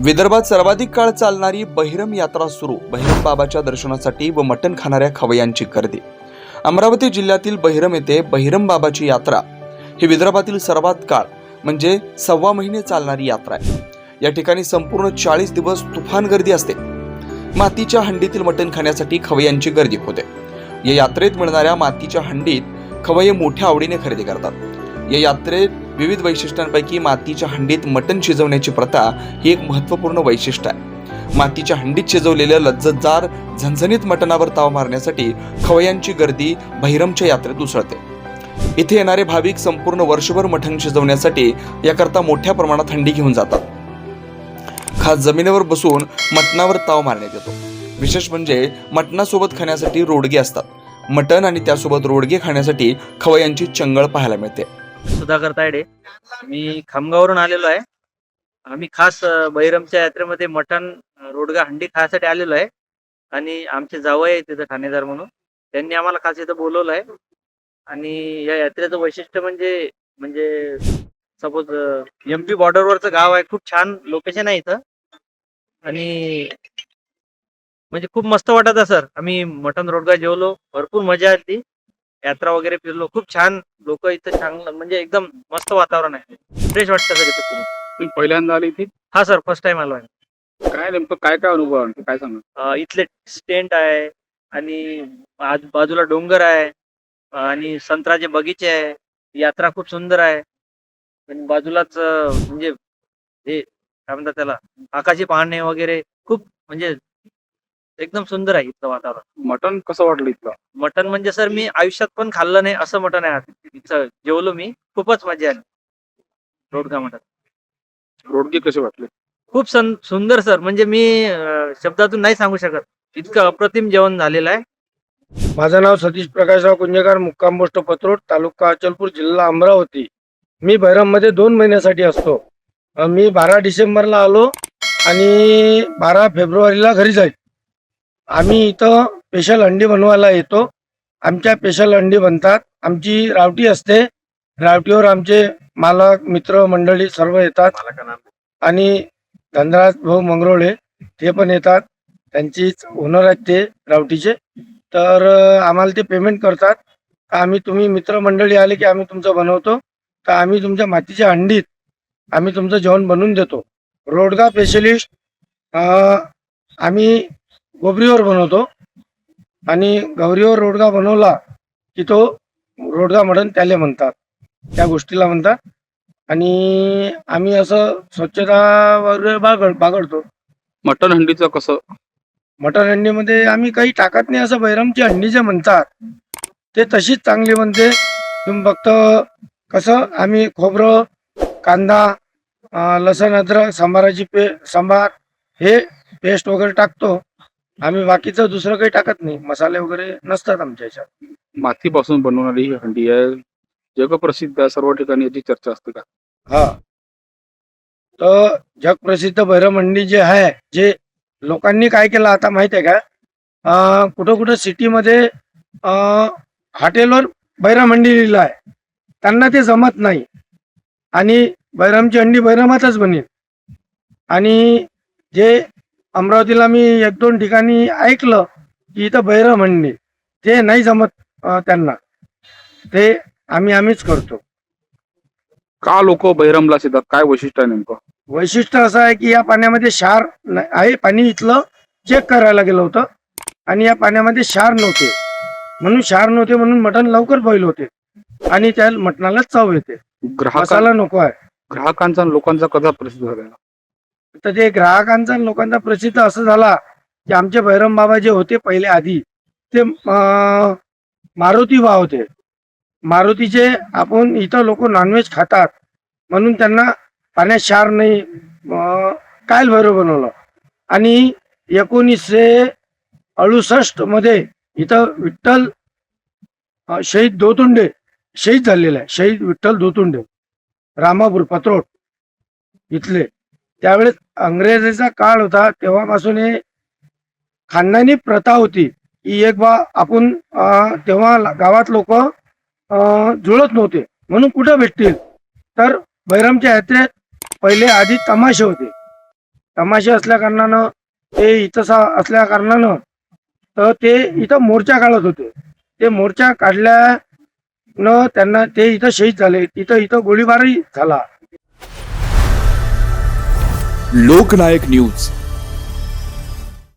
विदर्भात सर्वाधिक काळ चालणारी बहिरम यात्रा सुरू. बहिरम बाबाच्या दर्शनासाठी व मटण खाणाऱ्या खवयांची गर्दी. अमरावती जिल्ह्यातील बहिरम येथे बहिरम बाबाची यात्रा ही विदर्भातील सर्वात काळ म्हणजे सव्वा महिने चालणारी यात्रा आहे. या ठिकाणी संपूर्ण चाळीस दिवस तुफान गर्दी असते. मातीच्या हंडीतील मटण खाण्यासाठी खवयांची गर्दी होते. या यात्रेत मिळणाऱ्या मातीच्या हंडीत खवये मोठ्या आवडीने खरेदी करतात. या यात्रेत विविध वैशिष्ट्यांपैकी मातीच्या हंडीत मटण शिजवण्याची प्रथा ही एक महत्त्वपूर्ण वैशिष्ट्य आहे. मातीच्या हंडीत शिजवलेल्या लज्जतदार झणझणीत मटणावर ताव मारण्यासाठी खवयांची गर्दी बहिरमच्या यात्रेत उसळते. इथे येणारे भाविक संपूर्ण वर्षभर मटण शिजवण्यासाठी याकरता मोठ्या प्रमाणात हंडी घेऊन जातात. खास जमिनीवर बसून मटणावर ताव मारण्यात येतो. विशेष म्हणजे मटणासोबत खाण्यासाठी रोडगे असतात. मटण आणि त्यासोबत रोडगे खाण्यासाठी खवयांची चंगळ पाहायला मिळते. सुधाकर तायडे. मी खामगावरून आलेलो आहे. आम्ही खास बहिरमच्या यात्रेमध्ये मटण रोडगा हंडी खायसाठी आलेलो आहे. आणि आमचे जावई आहे तिथं ठाणेदार म्हणून. त्यांनी आम्हाला खास इथं बोलवलं आहे. आणि या यात्रेचं वैशिष्ट्य म्हणजे म्हणजे सपोज एम पी बॉर्डरवरचं गाव आहे. खूप छान लोकेशन आहे इथं. आणि म्हणजे खूप मस्त वाटत आहे सर आम्ही मटण रोडगा जेवलो. भरपूर मजा आली. यात्रा वगैरे फिरलो. खूप छान लोक इथं चांगलं म्हणजे एकदम मस्त वातावरण आहे. फ्रेश वाटतं सर इथे खूप तुम्ही पहिल्यांदा आले इथे? हा सर फर्स्ट टाइम आलो आहे. काय नेमकं काय काय अनुभव आहे काय सांगा अं, इथले स्टेंट आहे आणि आज- बाजूला डोंगर आहे आणि संत्र्याचे बगीचे आहे. यात्रा खूप सुंदर आहे. आणि बाजूलाच अं, म्हणजे हे काय म्हणतात त्याला आकाशी पाहणे वगैरे खूप म्हणजे एकदम सुंदर आहे इथलं वातावरण. मटण कसं वाटलं इथलं? मटन म्हणजे सर मी आयुष्यात पण खाल्लं नाही असं मटन आहे. इथं जेवलो मी खूपच मजा आली. रोडगा मटन रोडगे कसे वाटले? खूप सन सुंदर सर. म्हणजे मी अं, शब्दातून नाही सांगू शकत. इतकं अप्रतिम जेवण झालेलं आहे. माझं नाव सतीश प्रकाशराव कुंजेकर मुक्काम पोस्ट पत्रोड तालुका अचलपूर जिल्हा अमरावती. मी मध्ये दोन महिन्यासाठी असतो. अं, मी बारा डिसेंबरला आलो आणि बारा फेब्रुवारीला घरी जाईल. आम्ही इथं स्पेशल अंडी बनवायला येतो. आमच्या स्पेशल अंडी बनतात. आमची रावटी असते. रावटीवर आमचे मालक मित्र मंडळी सर्व येतात. आणि धनराज भाऊ मंगरोळे ते पण येतात. त्यांचीच ओनर आहेत ते रावटीचे. तर आम्हाला ते पेमेंट करतात. का आम्ही तुम्ही मित्रमंडळी आले की आम्ही तुमचं बनवतो. तर आम्ही तुमच्या मातीच्या अंडीत आम्ही तुमचं जेवण बनवून देतो. रोडगा स्पेशलिस्ट आम्ही गोबरीवर बनवतो. आणि गौरीवर रोडगा बनवला की तो रोडगा मटण त्याले म्हणतात. त्या गोष्टीला म्हणतात. आणि आम्ही असं स्वच्छता वगैरे बागड बागडतो. मटण हंडीचं कसं? मटण हंडीमध्ये आम्ही काही टाकत नाही असं बैरमची हंडी जे म्हणतात ते तशीच चांगली बनते. तुम्ही फक्त कसं आम्ही खोबरं कांदा अं, लसण अद्रक सांबाराची पे सांबार हे पेस्ट वगैरे टाकतो. आम्ही बाकीचं दुसरं काही टाकत नाही. मसाले वगैरे नसतात आमच्या ह्याच्यात मातीपासून बनवणारी ही हंडी आहे. जगप्रसिद्ध आहे. सर्व ठिकाणी याची चर्चा असते का? हा. तर जगप्रसिद्ध भैरमंडी जे आहे जे लोकांनी काय केलं आता माहिती आहे का? अं, कुठं कुठं सिटीमध्ये हॉटेलवर बैरामंडी लिहिलं आहे. त्यांना ते जमत नाही. आणि बैरामची अंडी बैरामातच बनेल. आणि जे अमरावतीला मी एक दोन ठिकाणी ऐकलं की इथं बैरम हंडी ते नाही जमत त्यांना. ते आम्ही आम्हीच करतो. का लोक बहिरमला शेतात काय वैशिष्ट्य आहे नेमकं? वैशिष्ट्य असं आहे की या पाण्यामध्ये क्षार आहे. पाणी इथलं चेक करायला गेलं होतं आणि या पाण्यामध्ये क्षार नव्हते. म्हणून क्षार नव्हते म्हणून मटण लवकर बॉईल होते. आणि त्या मटणाला चव येते. ग्राहकां मसाला नको आहे. ग्राहकांचा आणि लोकांचा कसा प्रसिद्ध झालेला तर ते ग्राहकांचा लोकांचा प्रसिद्ध असं झाला की आमचे भैरम बाबा जे होते पहिले आधी ते मारुती बा होते. मारुतीचे आपण इथं लोक नॉनव्हेज खातात म्हणून त्यांना पाण्यात क्षार नाही कायल भैरव बनवलं. आणि एकोणीसशे अडुसष्टमध्ये इथं विठ्ठल शहीद दोतुंडे शहीद झालेले आहे शहीद विठ्ठल दोतुंडे रामापूर पत्रोट इथले. त्यावेळेस अंग्रेजाचा काळ होता तेव्हापासून हे खानदानी प्रथा होती. की एक बा आपण तेव्हा गावात लोक जुळत नव्हते. म्हणून कुठं भेटतील? तर बैरमच्या यात्रेत पहिले आधी तमाशे होते. तमाशे असल्या कारणानं ते इथं सा- असल्या कारणानं तर ते इथं मोर्चा काढत होते. ते मोर्चा काढल्यानं त्यांना ते इथं शहीद झाले. तिथं इथं गोळीबारही झाला. लोकनायक न्यूज.